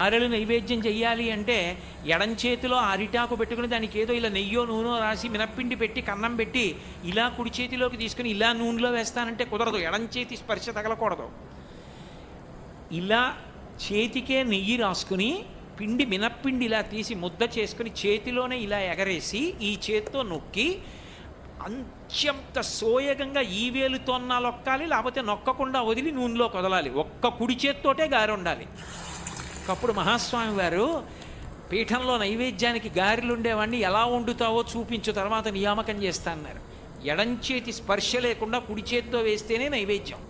అరలు నైవేద్యం చెయ్యాలి అంటే ఎడం చేతిలో అరిటాకు పెట్టుకుని దానికి ఏదో ఇలా నెయ్యో నూనె రాసి మినప్పిండి పెట్టి కన్నం పెట్టి ఇలా కుడి చేతిలోకి తీసుకుని ఇలా నూనెలో వేస్తానంటే కుదరదు. ఎడం చేతి స్పర్శ తగలకూడదు. ఇలా చేతికే నెయ్యి రాసుకుని పిండి మినప్పిండి ఇలా తీసి ముద్ద చేసుకుని చేతిలోనే ఇలా ఎగరేసి ఈ చేత్తో నొక్కి అంత్యంత సోయగంగా ఈ వేలుతో నొక్కాలి లేకపోతే నొక్కకుండా వదిలి నూనెలో కదలాలి. ఒక్క కుడి చేత్తోటే గారి ఉండాలి ఒకప్పుడు మహాస్వామి వారు పీఠంలో నైవేద్యానికి గారెలుండేవాడిని ఎలా వండుతావో చూపించు తర్వాత నియామకం చేస్తా అన్నారు. ఎడంచేతి స్పర్శ లేకుండా కుడి చేత్తో వేస్తేనే నైవేద్యం.